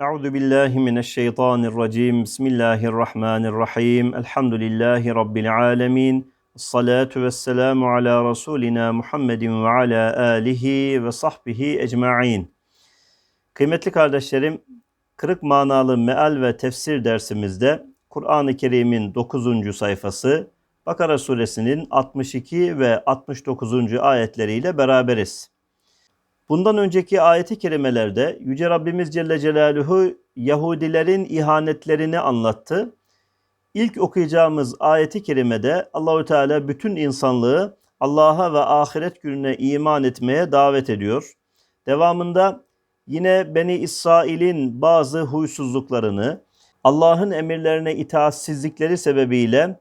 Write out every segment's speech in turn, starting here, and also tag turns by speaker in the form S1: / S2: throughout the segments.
S1: Euzu billahi mineşşeytanirracim. Bismillahirrahmanirrahim. Elhamdülillahi rabbil alamin. Essalatu vesselamu ala rasulina Muhammedin ve ala alihi ve sahbihi ecmaîn. Kıymetli kardeşlerim, kırık manalı meal ve tefsir dersimizde Kur'an-ı Kerim'in 9. sayfası Bakara suresinin 62 ve 69. ayetleriyle beraberiz. Bundan önceki ayeti kerimelerde Yüce Rabbimiz Celle Celaluhu Yahudilerin ihanetlerini anlattı. İlk okuyacağımız ayeti kerimede Allahü Teala bütün insanlığı Allah'a ve ahiret gününe iman etmeye davet ediyor. Devamında yine Beni İsrail'in bazı huysuzluklarını, Allah'ın emirlerine itaatsizlikleri sebebiyle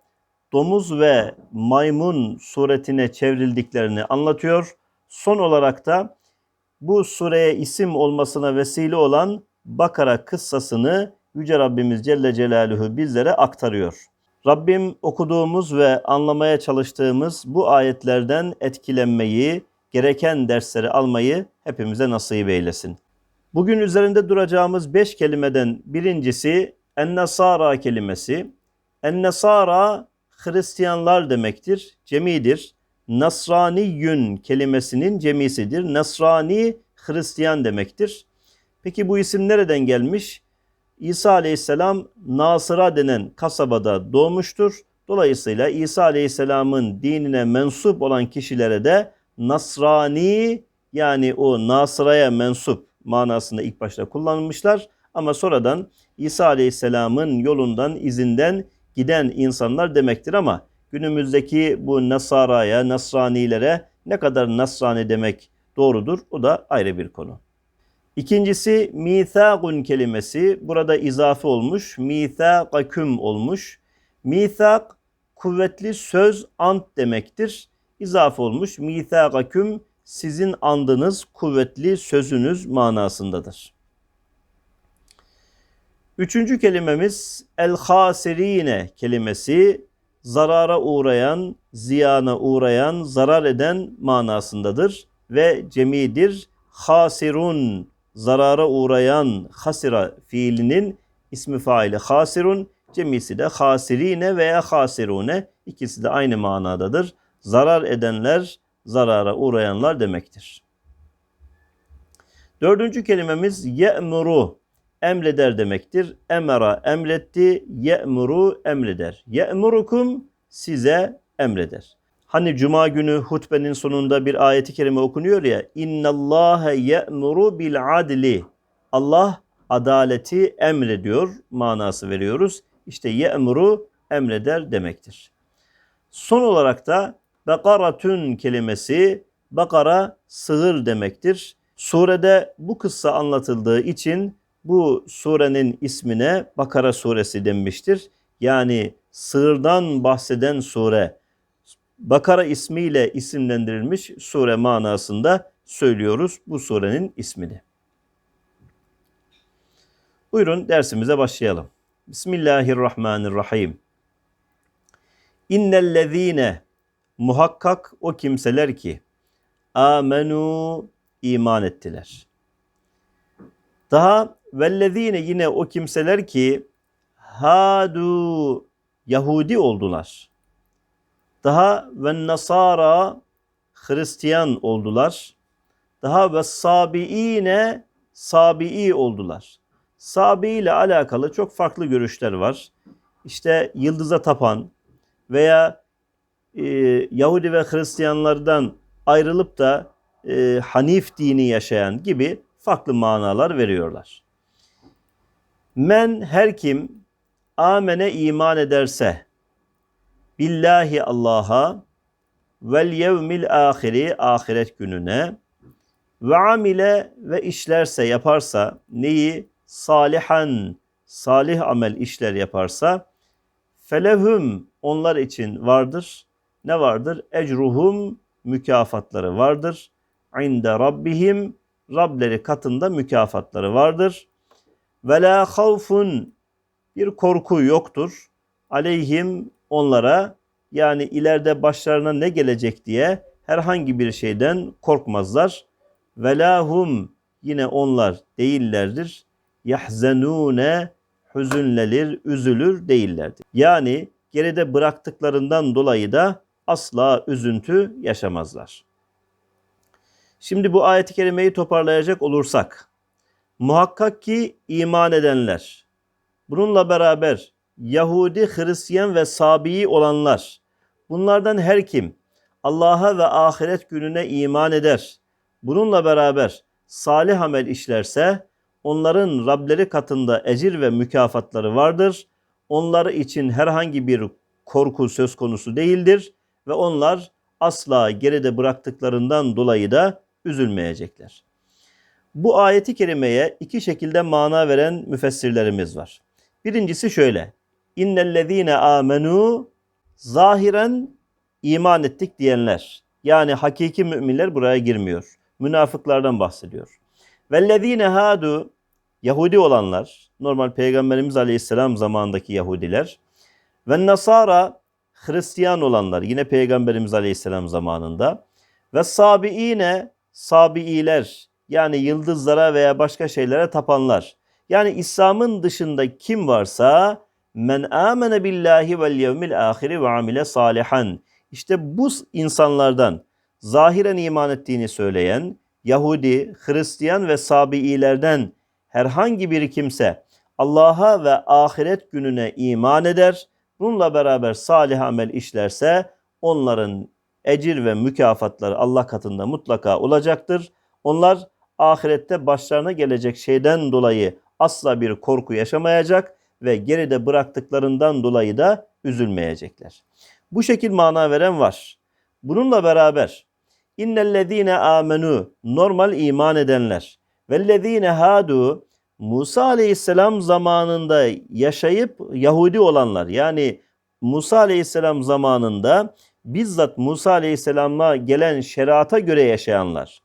S1: domuz ve maymun suretine çevrildiklerini anlatıyor. Son olarak da bu sureye isim olmasına vesile olan Bakara kıssasını Yüce Rabbimiz Celle Celaluhu bizlere aktarıyor. Rabbim okuduğumuz ve anlamaya çalıştığımız bu ayetlerden etkilenmeyi, gereken dersleri almayı hepimize nasip eylesin. Bugün üzerinde duracağımız beş kelimeden birincisi en-nasara kelimesi. En-nasara Hristiyanlar demektir, cemidir. Nasraniyün kelimesinin cemisidir. Nasrani Hristiyan demektir. Peki bu isim nereden gelmiş? İsa Aleyhisselam Nasıra denen kasabada doğmuştur. Dolayısıyla İsa Aleyhisselam'ın dinine mensup olan kişilere de Nasrani yani o Nasıra'ya mensup manasında ilk başta kullanılmışlar. Ama sonradan İsa Aleyhisselam'ın yolundan, izinden giden insanlar demektir ama günümüzdeki bu Nasara'ya, Nasranilere ne kadar Nasrani demek doğrudur o da ayrı bir konu. İkincisi mithaqun kelimesi burada izafe olmuş. Mithaqaküm olmuş. Mithaq kuvvetli söz, ant demektir. İzafe olmuş. Mithaqaküm sizin andınız, kuvvetli sözünüz manasındadır. Üçüncü kelimemiz el-hasirine kelimesi zarara uğrayan, ziyana uğrayan, zarar eden manasındadır ve cemidir. Hasirun zarara uğrayan hasira fiilinin ismi faili hasirun, cemisi de hasirine veya hasirune ikisi de aynı manadadır. Zarar edenler, zarara uğrayanlar demektir. Dördüncü kelimemiz ye'muru emreder demektir. Emera emretti, ye'muru emreder. Ye'murukum size emreder. Hani cuma günü hutbenin sonunda bir ayeti kerime okunuyor ya. İnnallâhe ye'muru bil adli. Allah adaleti emrediyor manası veriyoruz. İşte ye'muru emreder demektir. Son olarak da bekaratün kelimesi bakara sığır demektir. Surede bu kıssa anlatıldığı için bu surenin ismine Bakara suresi denmiştir. Yani sığırdan bahseden sure. Bakara ismiyle isimlendirilmiş sure manasında söylüyoruz bu surenin ismini. Buyurun dersimize başlayalım. Bismillahirrahmanirrahim. İnnellezîne muhakkak o kimseler ki amenu iman ettiler. Daha vellezine yine o kimseler ki hadu Yahudi oldular. Daha ve nasara Hristiyan oldular. Daha ve sabiine sabii oldular. Sabi ile alakalı çok farklı görüşler var. İşte yıldıza tapan veya e, Yahudi ve Hristiyanlardan ayrılıp da e, Hanif dini yaşayan gibi farklı manalar veriyorlar. Men her kim amene iman ederse billahi Allah'a vel yevmil ahiri ahiret gününe ve amile ve işlerse yaparsa neyi salihan salih amel işler yaparsa felehum onlar için vardır. Ne vardır? Ecruhum mükafatları vardır. İnde rabbihim Rableri katında mükafatları vardır. Ve la havfun bir korku yoktur. Aleyhim onlara yani ileride başlarına ne gelecek diye herhangi bir şeyden korkmazlar. Velahum yine onlar değillerdir. yahzenune hüzünlenir, üzülür değillerdi. Yani geride bıraktıklarından dolayı da asla üzüntü yaşamazlar. Şimdi bu ayet-i kerimeyi toparlayacak olursak, muhakkak ki iman edenler, bununla beraber Yahudi, Hristiyan ve Sabi'i olanlar, bunlardan her kim Allah'a ve ahiret gününe iman eder, bununla beraber salih amel işlerse, onların Rableri katında ecir ve mükafatları vardır. Onları için herhangi bir korku söz konusu değildir ve onlar asla geride bıraktıklarından dolayı da üzülmeyecekler. Bu ayeti kerimeye iki şekilde mana veren müfessirlerimiz var. Birincisi şöyle. İnnellezîne amenu zahiren iman ettik diyenler. Yani hakiki müminler buraya girmiyor. Münafıklardan bahsediyor. Vellezîne hadu Yahudi olanlar, normal Peygamberimiz Aleyhisselam zamanındaki Yahudiler ve Nasara Hristiyan olanlar yine Peygamberimiz Aleyhisselam zamanında ve Sabiine Sabiiler yani yıldızlara veya başka şeylere tapanlar. Yani İslam'ın dışında kim varsa men amene billahi vel yevmil ahiri ve amile salihan. İşte bu insanlardan zahiren iman ettiğini söyleyen Yahudi, Hristiyan ve Sabiilerden herhangi bir kimse Allah'a ve ahiret gününe iman eder, bununla beraber salih amel işlerse onların ecir ve mükafatları Allah katında mutlaka olacaktır. Onlar ahirette başlarına gelecek şeyden dolayı asla bir korku yaşamayacak ve geride bıraktıklarından dolayı da üzülmeyecekler. Bu şekil mana veren var. Bununla beraber innellezine amenu normal iman edenler vellezine hadu Musa aleyhisselam zamanında yaşayıp Yahudi olanlar yani Musa aleyhisselam zamanında bizzat Musa aleyhisselam'a gelen şerata göre yaşayanlar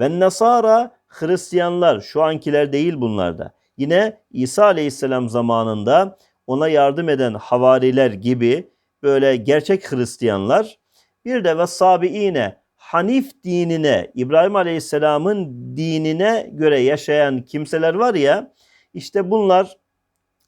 S1: ve Nasara Hristiyanlar şu ankiler değil bunlarda. Yine İsa aleyhisselam zamanında ona yardım eden havariler gibi böyle gerçek Hristiyanlar bir de ve sabiine Hanif dinine, İbrahim Aleyhisselam'ın dinine göre yaşayan kimseler var ya, işte bunlar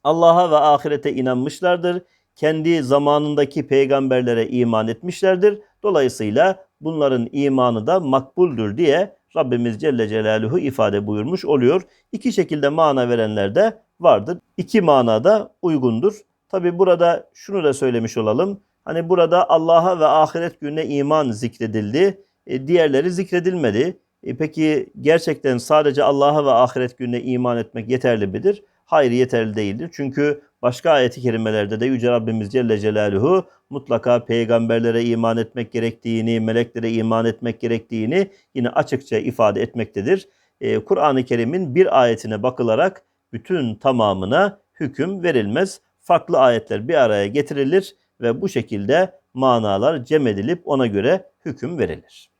S1: Allah'a ve ahirete inanmışlardır. Kendi zamanındaki peygamberlere iman etmişlerdir. Dolayısıyla bunların imanı da makbuldür diye Rabbimiz Celle Celaluhu ifade buyurmuş oluyor. İki şekilde mana verenler de vardır. İki manada uygundur. Tabi burada şunu da söylemiş olalım. Hani burada Allah'a ve ahiret gününe iman zikredildi. E, diğerleri zikredilmedi. E, peki gerçekten sadece Allah'a ve ahiret gününe iman etmek yeterli midir? Hayır yeterli değildir. Çünkü başka ayeti kerimelerde de Yüce Rabbimiz Celle Celaluhu mutlaka peygamberlere iman etmek gerektiğini, meleklere iman etmek gerektiğini yine açıkça ifade etmektedir. E, Kur'an-ı Kerim'in bir ayetine bakılarak bütün tamamına hüküm verilmez. Farklı ayetler bir araya getirilir ve bu şekilde manalar cem edilip ona göre hüküm verilir.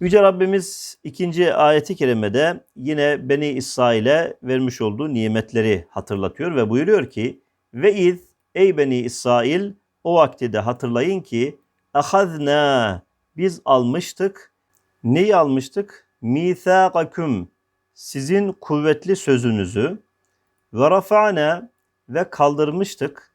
S1: Yüce Rabbimiz ikinci ayeti kerimede yine Beni İsrail'e vermiş olduğu nimetleri hatırlatıyor ve buyuruyor ki ve iz ey Beni İsrail o vakti de hatırlayın ki ahazna biz almıştık neyi almıştık? Mithaqakum sizin kuvvetli sözünüzü ve rafa'na ve kaldırmıştık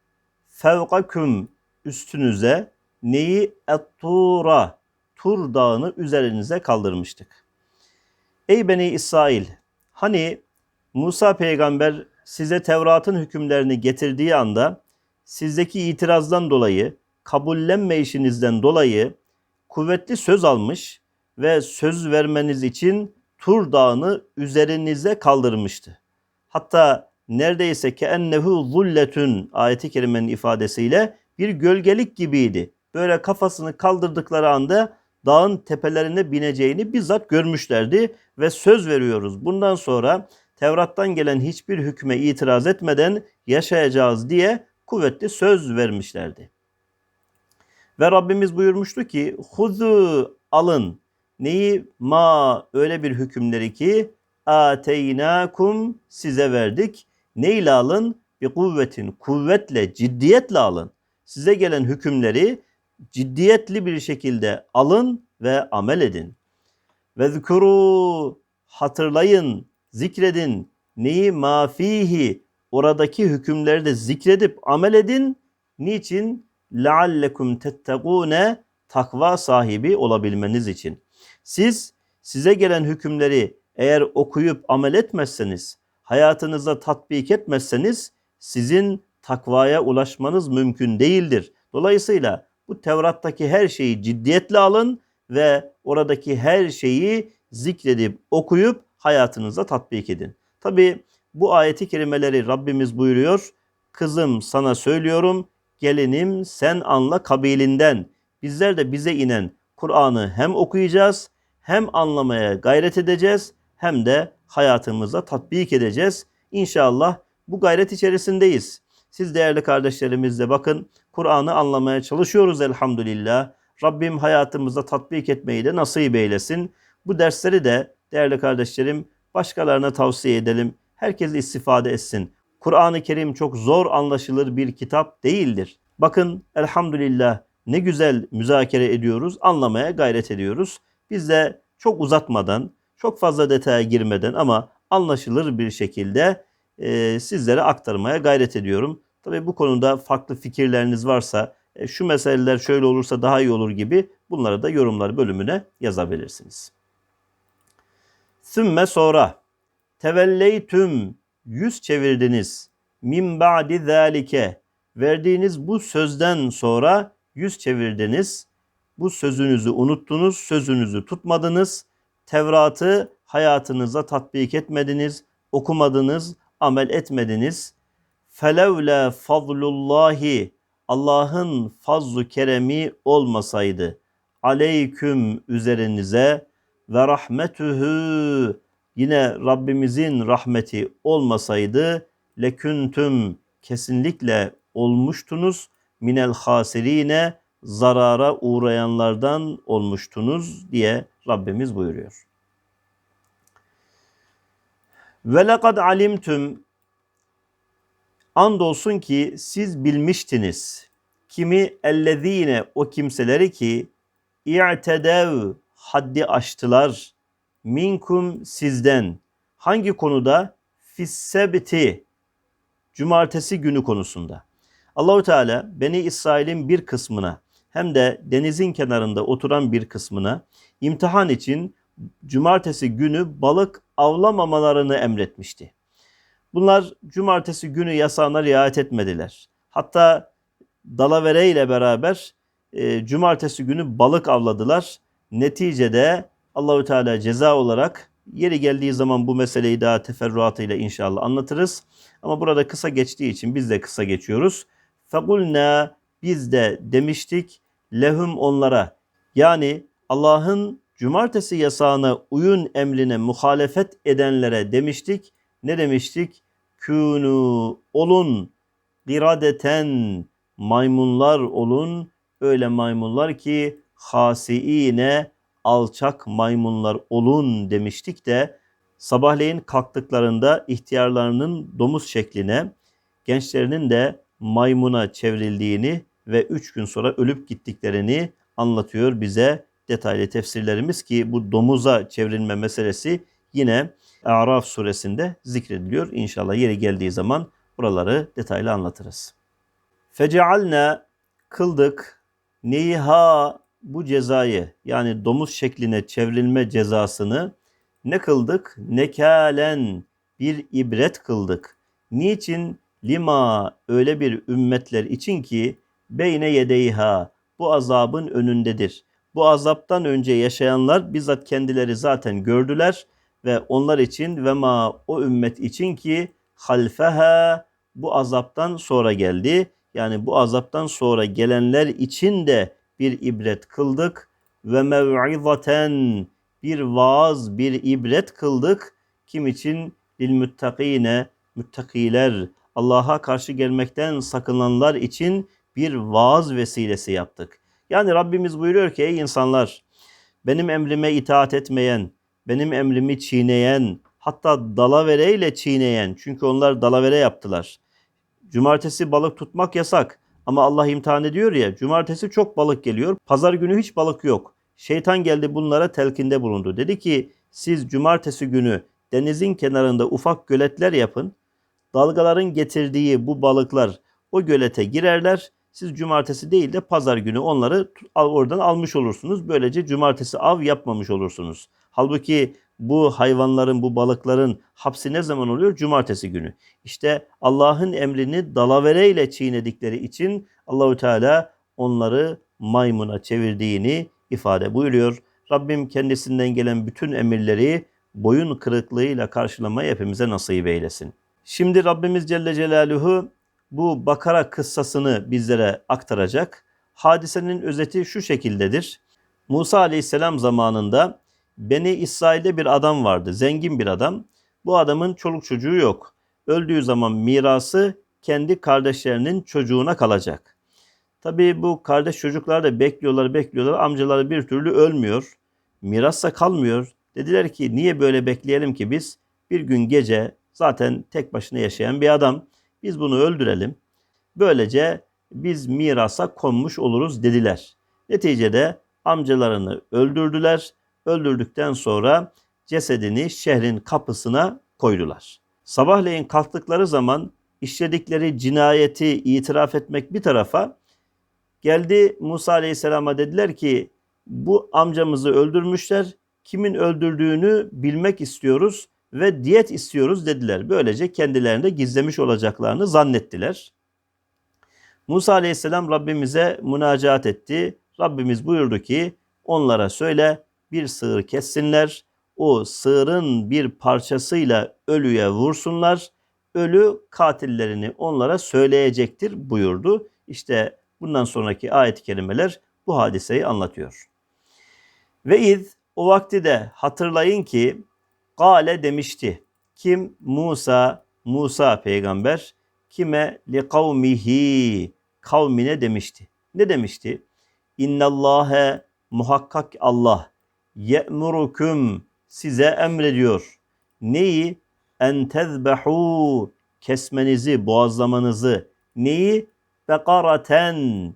S1: fevkakum üstünüze neyi? Et-tura Tur dağını üzerinize kaldırmıştık. Ey Beni İsrail! Hani Musa peygamber size Tevrat'ın hükümlerini getirdiği anda sizdeki itirazdan dolayı, kabullenmeyişinizden dolayı kuvvetli söz almış ve söz vermeniz için Tur Dağı'nı üzerinize kaldırmıştı. Hatta neredeyse ki ennehu zulletün ayeti kerimenin ifadesiyle bir gölgelik gibiydi. Böyle kafasını kaldırdıkları anda dağın tepelerine bineceğini bizzat görmüşlerdi ve söz veriyoruz. Bundan sonra Tevrat'tan gelen hiçbir hükme itiraz etmeden yaşayacağız diye kuvvetli söz vermişlerdi. Ve Rabbimiz buyurmuştu ki huzu alın neyi ma öyle bir hükümleri ki ateynakum size verdik. Neyle alın? Bir kuvvetin, kuvvetle, ciddiyetle alın. Size gelen hükümleri ciddiyetli bir şekilde alın ve amel edin. Ve zikru hatırlayın, zikredin. Neyi mafihi oradaki hükümleri de zikredip amel edin. Niçin? لَعَلَّكُمْ تَتَّقُونَ Takva sahibi olabilmeniz için. Siz size gelen hükümleri eğer okuyup amel etmezseniz, hayatınıza tatbik etmezseniz sizin takvaya ulaşmanız mümkün değildir. Dolayısıyla bu Tevrat'taki her şeyi ciddiyetle alın ve oradaki her şeyi zikredip okuyup hayatınıza tatbik edin. Tabi bu ayeti kerimeleri Rabbimiz buyuruyor. Kızım sana söylüyorum gelinim sen anla kabilinden. Bizler de bize inen Kur'an'ı hem okuyacağız hem anlamaya gayret edeceğiz hem de hayatımıza tatbik edeceğiz. İnşallah bu gayret içerisindeyiz. Siz değerli kardeşlerimizle bakın Kur'an'ı anlamaya çalışıyoruz elhamdülillah. Rabbim hayatımızda tatbik etmeyi de nasip eylesin. Bu dersleri de değerli kardeşlerim başkalarına tavsiye edelim. Herkes istifade etsin. Kur'an-ı Kerim çok zor anlaşılır bir kitap değildir. Bakın elhamdülillah ne güzel müzakere ediyoruz, anlamaya gayret ediyoruz. Biz de çok uzatmadan, çok fazla detaya girmeden ama anlaşılır bir şekilde e, sizlere aktarmaya gayret ediyorum. Tabi bu konuda farklı fikirleriniz varsa, e, şu meseleler şöyle olursa daha iyi olur gibi bunları da yorumlar bölümüne yazabilirsiniz. Sümme sonra tevelleytüm yüz çevirdiniz min ba'di zalike verdiğiniz bu sözden sonra yüz çevirdiniz. Bu sözünüzü unuttunuz, sözünüzü tutmadınız. Tevrat'ı hayatınıza tatbik etmediniz, okumadınız, amel etmediniz. Felevle fadlullahi Allah'ın fazlu keremi olmasaydı aleyküm üzerinize ve rahmetuhu yine Rabbimizin rahmeti olmasaydı leküntüm kesinlikle olmuştunuz minel hasirine zarara uğrayanlardan olmuştunuz diye Rabbimiz buyuruyor. Ve lekad alimtüm andolsun ki siz bilmiştiniz. Kimi ellezine o kimseleri ki i'tedev haddi aştılar minkum sizden. Hangi konuda? Fissebti cumartesi günü konusunda. Allahu Teala Beni İsrail'in bir kısmına hem de denizin kenarında oturan bir kısmına imtihan için cumartesi günü balık avlamamalarını emretmişti. Bunlar cumartesi günü yasağına riayet etmediler. Hatta dalavere ile beraber e, cumartesi günü balık avladılar. Neticede Allahü Teala ceza olarak yeri geldiği zaman bu meseleyi daha teferruatıyla inşallah anlatırız. Ama burada kısa geçtiği için biz de kısa geçiyoruz. Fekulna biz de demiştik lehum onlara yani Allah'ın cumartesi yasağına uyun emrine muhalefet edenlere demiştik. Ne demiştik? Künü olun giradeten maymunlar olun öyle maymunlar ki hasiine alçak maymunlar olun demiştik de sabahleyin kalktıklarında ihtiyarlarının domuz şekline, gençlerinin de maymuna çevrildiğini ve üç gün sonra ölüp gittiklerini anlatıyor bize detaylı tefsirlerimiz ki bu domuza çevrilme meselesi yine Araf suresinde zikrediliyor. İnşallah yeri geldiği zaman buraları detaylı anlatırız. Fecealne kıldık neyha bu cezayı yani domuz şekline çevrilme cezasını ne kıldık? Nekalen bir ibret kıldık. Niçin? Lima öyle bir ümmetler için ki beyne yedeyha bu azabın önündedir. Bu azaptan önce yaşayanlar bizzat kendileri zaten gördüler ve onlar için ve ma o ümmet için ki halfeha bu azaptan sonra geldi. Yani bu azaptan sonra gelenler için de bir ibret kıldık ve mev'izaten bir vaaz, bir ibret kıldık. Kim için? Lil müttakine, müttakiler, Allah'a karşı gelmekten sakınanlar için bir vaaz vesilesi yaptık. Yani Rabbimiz buyuruyor ki ey insanlar benim emrime itaat etmeyen, benim emrimi çiğneyen, hatta dalavereyle çiğneyen çünkü onlar dalavere yaptılar. Cumartesi balık tutmak yasak. Ama Allah imtihan ediyor ya cumartesi çok balık geliyor. Pazar günü hiç balık yok. Şeytan geldi bunlara telkinde bulundu. Dedi ki siz cumartesi günü denizin kenarında ufak göletler yapın. Dalgaların getirdiği bu balıklar o gölete girerler. Siz cumartesi değil de pazar günü onları oradan almış olursunuz. Böylece cumartesi av yapmamış olursunuz. Halbuki bu hayvanların, bu balıkların hapsi ne zaman oluyor? Cumartesi günü. İşte Allah'ın emrini dalavereyle çiğnedikleri için Allahü Teala onları maymuna çevirdiğini ifade buyuruyor. Rabbim kendisinden gelen bütün emirleri boyun kırıklığıyla karşılamayı hepimize nasip eylesin. Şimdi Rabbimiz Celle Celaluhu bu Bakara kıssasını bizlere aktaracak. Hadisenin özeti şu şekildedir. Musa Aleyhisselam zamanında Beni İsrail'de bir adam vardı, zengin bir adam. Bu adamın çoluk çocuğu yok. Öldüğü zaman mirası kendi kardeşlerinin çocuğuna kalacak. Tabii bu kardeş çocuklar da bekliyorlar, bekliyorlar. Amcaları bir türlü ölmüyor. Mirassa kalmıyor. Dediler ki niye böyle bekleyelim ki biz? Bir gün gece zaten tek başına yaşayan bir adam. Biz bunu öldürelim. Böylece biz mirasa konmuş oluruz dediler. Neticede amcalarını öldürdüler. Öldürdükten sonra cesedini şehrin kapısına koydular. Sabahleyin kalktıkları zaman işledikleri cinayeti itiraf etmek bir tarafa geldi Musa Aleyhisselam'a dediler ki bu amcamızı öldürmüşler. Kimin öldürdüğünü bilmek istiyoruz ve diyet istiyoruz dediler. Böylece kendilerinde gizlemiş olacaklarını zannettiler. Musa Aleyhisselam Rabbimize münacaat etti. Rabbimiz buyurdu ki onlara söyle bir sığır kessinler. O sığırın bir parçasıyla ölüye vursunlar. Ölü katillerini onlara söyleyecektir buyurdu. İşte bundan sonraki ayet-i kerimeler bu hadiseyi anlatıyor. Ve iz o vakti de hatırlayın ki Gale demişti. Kim? Musa, Musa peygamber kime? Li kavmihi kavmine demişti. Ne demişti? İnnallâhe muhakkak Allah ye'murukum size emrediyor. Neyi? En tezbehu kesmenizi, boğazlamanızı. Neyi? Bekaraten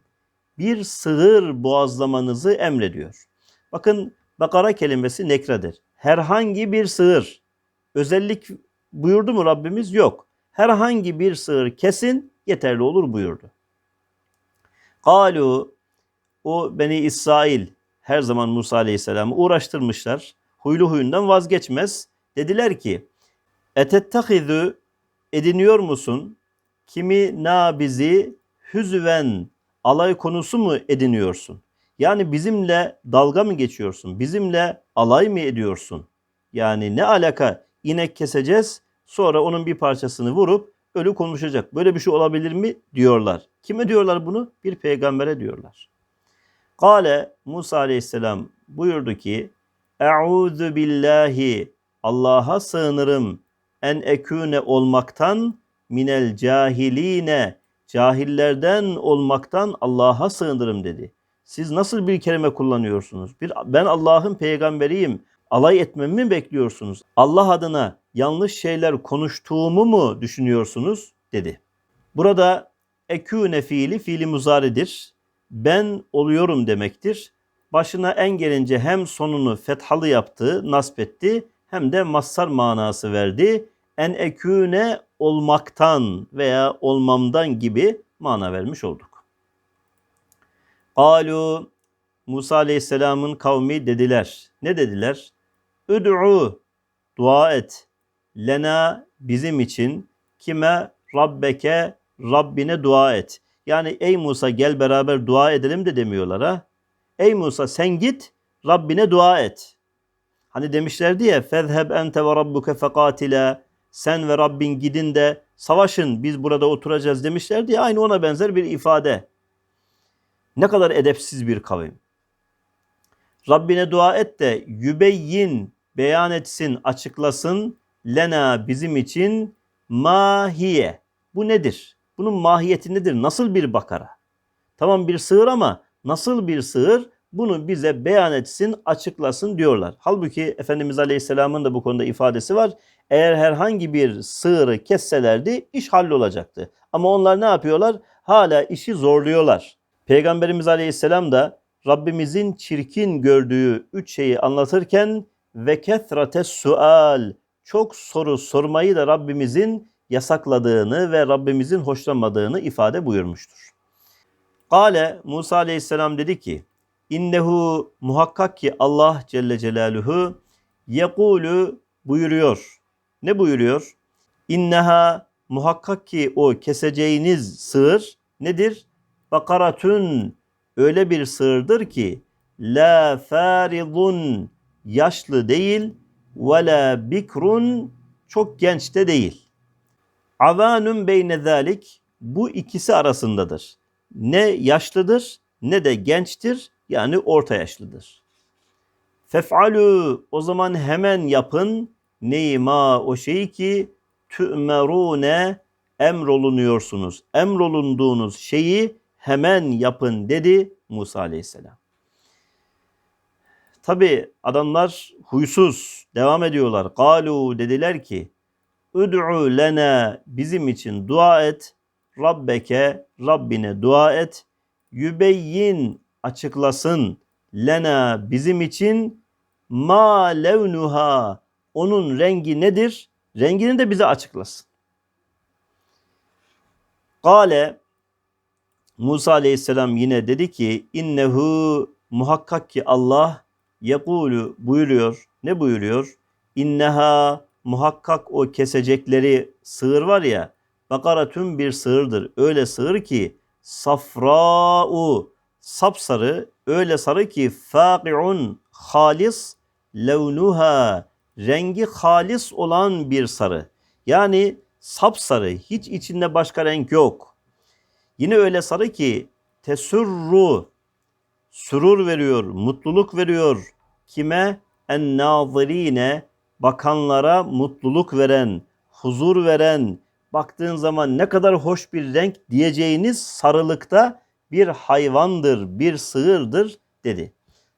S1: bir sığır boğazlamanızı emrediyor. Bakın Bakara kelimesi nekredir. Herhangi bir sığır. Özellik buyurdu mu Rabbimiz? Yok. Herhangi bir sığır kesin yeterli olur buyurdu. Kalu o Beni İsrail her zaman Musa Aleyhisselam'ı uğraştırmışlar. Huylu huyundan vazgeçmez. Dediler ki etettehidü ediniyor musun? Kimi na bizi hüzven alay konusu mu ediniyorsun? Yani bizimle dalga mı geçiyorsun? Bizimle alay mı ediyorsun? Yani ne alaka? İnek keseceğiz sonra onun bir parçasını vurup ölü konuşacak. Böyle bir şey olabilir mi diyorlar. Kime diyorlar bunu? Bir peygambere diyorlar. Kale Musa aleyhisselam buyurdu ki Eûzu billahi Allah'a sığınırım en ekune olmaktan minel cahiline cahillerden olmaktan Allah'a sığınırım dedi. Siz nasıl bir kelime kullanıyorsunuz? Bir, ben Allah'ın peygamberiyim. Alay etmemi mi bekliyorsunuz? Allah adına yanlış şeyler konuştuğumu mu düşünüyorsunuz? dedi. Burada ekûne fiili fiili muzaridir. Ben oluyorum demektir. Başına en gelince hem sonunu fethalı yaptı, nasp etti hem de massar manası verdi. En ekûne olmaktan veya olmamdan gibi mana vermiş olduk. Kalu Musa Aleyhisselam'ın kavmi dediler. Ne dediler? Üd'u dua et. Lena bizim için kime Rabbeke Rabbine dua et. Yani ey Musa gel beraber dua edelim de demiyorlar ha. Ey Musa sen git Rabbine dua et. Hani demişlerdi ya fezheb ente ve rabbuke fekatile sen ve Rabbin gidin de savaşın biz burada oturacağız demişlerdi ya aynı ona benzer bir ifade. Ne kadar edepsiz bir kavim. Rabbine dua et de yübeyyin beyan etsin, açıklasın lena bizim için mahiye. Bu nedir? Bunun mahiyeti nedir? Nasıl bir bakara? Tamam bir sığır ama nasıl bir sığır? Bunu bize beyan etsin, açıklasın diyorlar. Halbuki Efendimiz Aleyhisselam'ın da bu konuda ifadesi var. Eğer herhangi bir sığırı kesselerdi iş hallolacaktı. Ama onlar ne yapıyorlar? Hala işi zorluyorlar. Peygamberimiz Aleyhisselam da Rabbimizin çirkin gördüğü üç şeyi anlatırken ve kethrate sual çok soru sormayı da Rabbimizin yasakladığını ve Rabbimizin hoşlanmadığını ifade buyurmuştur. Kale Musa aleyhisselam dedi ki innehu muhakkak ki Allah Celle Celaluhu yekulu buyuruyor. Ne buyuruyor? İnneha muhakkak ki o keseceğiniz sığır nedir? Bakaratun öyle bir sığırdır ki la faridun yaşlı değil ve la bikrun çok genç de değil. Avanun beyne zalik bu ikisi arasındadır. Ne yaşlıdır ne de gençtir yani orta yaşlıdır. Fef'alu o zaman hemen yapın neyma o şeyi ki tü'merune emrolunuyorsunuz. Emrolunduğunuz şeyi hemen yapın dedi Musa aleyhisselam. Tabi adamlar huysuz devam ediyorlar. Galu dediler ki Ud'u lena bizim için dua et. Rabbeke Rabbine dua et. Yübeyyin açıklasın lena bizim için ma levnuha onun rengi nedir? Rengini de bize açıklasın. Kale Musa aleyhisselam yine dedi ki innehu muhakkak ki Allah yekulu buyuruyor. Ne buyuruyor? İnneha muhakkak o kesecekleri sığır var ya bakaratün bir sığırdır. Öyle sığır ki safra'u sapsarı öyle sarı ki faqi'un halis levnuha rengi halis olan bir sarı. Yani sapsarı hiç içinde başka renk yok. Yine öyle sarı ki tesurru sürur veriyor, mutluluk veriyor. Kime? En nazirine bakanlara mutluluk veren, huzur veren, baktığın zaman ne kadar hoş bir renk diyeceğiniz sarılıkta bir hayvandır, bir sığırdır dedi.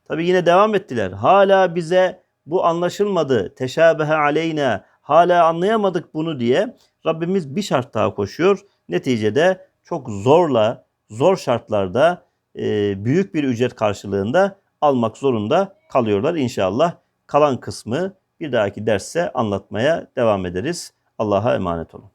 S1: Tabi yine devam ettiler. Hala bize bu anlaşılmadı. Teşabehe aleyna. Hala anlayamadık bunu diye Rabbimiz bir şart daha koşuyor. Neticede çok zorla, zor şartlarda e, büyük bir ücret karşılığında almak zorunda kalıyorlar inşallah. Kalan kısmı bir dahaki derste anlatmaya devam ederiz. Allah'a emanet olun.